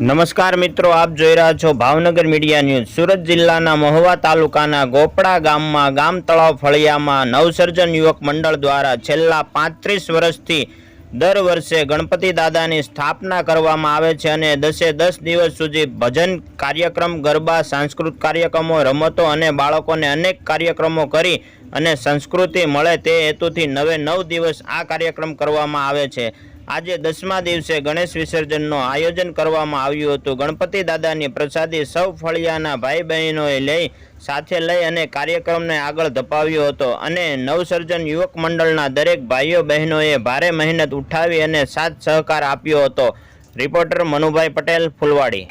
નમસ્કાર મિત્રો, આપ જોઈ રહ્યા છો ભાવનગર મીડિયા ન્યૂઝ. સુરત જિલ્લાના મહુવા તાલુકાના ગોપડા ગામમાં ગામ તળાવ ફળિયામાં નવસર્જન યુવક મંડળ દ્વારા છેલ્લા પાંત્રીસ વર્ષથી દર વર્ષે ગણપતિ દાદાની સ્થાપના કરવામાં આવે છે અને દસે દસ દિવસ સુધી ભજન કાર્યક્રમ, ગરબા સાંસ્કૃતિક કાર્યક્રમો, રમતો અને બાળકોને અનેક કાર્યક્રમો કરી અને સંસ્કૃતિ મળે તે હેતુથી નવે નવ દિવસ આ કાર્યક્રમ કરવામાં આવે છે. આજે દસમા દિવસે ગણેશ વિસર્જનનું આયોજન કરવામાં આવ્યું હતું. ગણપતિ દાદાની પ્રસાદી સૌ ફળિયાના ભાઈ બહેનોએ લઈ, સાથે લઈ અને કાર્યક્રમને આગળ ધપાવ્યો હતો અને નવસર્જન યુવક મંડળના દરેક ભાઈઓ બહેનોએ ભારે મહેનત ઉઠાવી અને સાથ સહકાર આપ્યો હતો. રિપોર્ટર મનુભાઈ પટેલ, ફુલવાડી.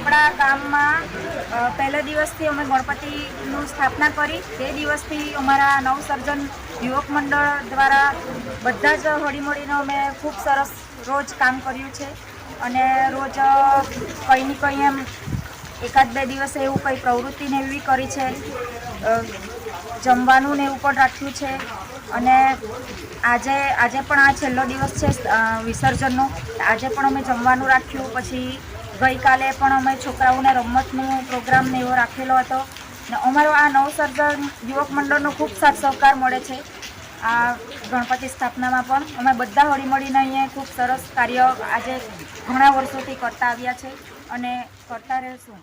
આ ગોપડા ગામમાં પહેલા દિવસથી અમે ગણપતિનું સ્થાપના કરી. તે દિવસથી અમારા નવસર્જન યુવક મંડળ દ્વારા બધા જ હળીમળીને અમે ખૂબ સરસ રોજ કામ કર્યું છે. અને રોજ કંઈ ને કંઈ એમ એકાદ બે દિવસે એવું કંઈ પ્રવૃત્તિને એવી કરી છે. જમવાનું ને એવું પણ રાખ્યું છે. અને આજે આજે પણ આ છેલ્લો દિવસ છે વિસર્જનનો. આજે પણ અમે જમવાનું રાખ્યું. પછી ગઈકાલે પણ અમે છોકરાઓને રમતનું પ્રોગ્રામ ને એવો રાખેલો હતો. ને અમારો આ નવસર્જન યુવક મંડળનો ખૂબ સાથ સહકાર મળે છે. આ ગણપતિ સ્થાપનામાં પણ અમે બધા હળીમળીને અહીંયા ખૂબ સરસ કાર્ય આજે ઘણા વર્ષોથી કરતા આવ્યા છે અને કરતા રહેશું.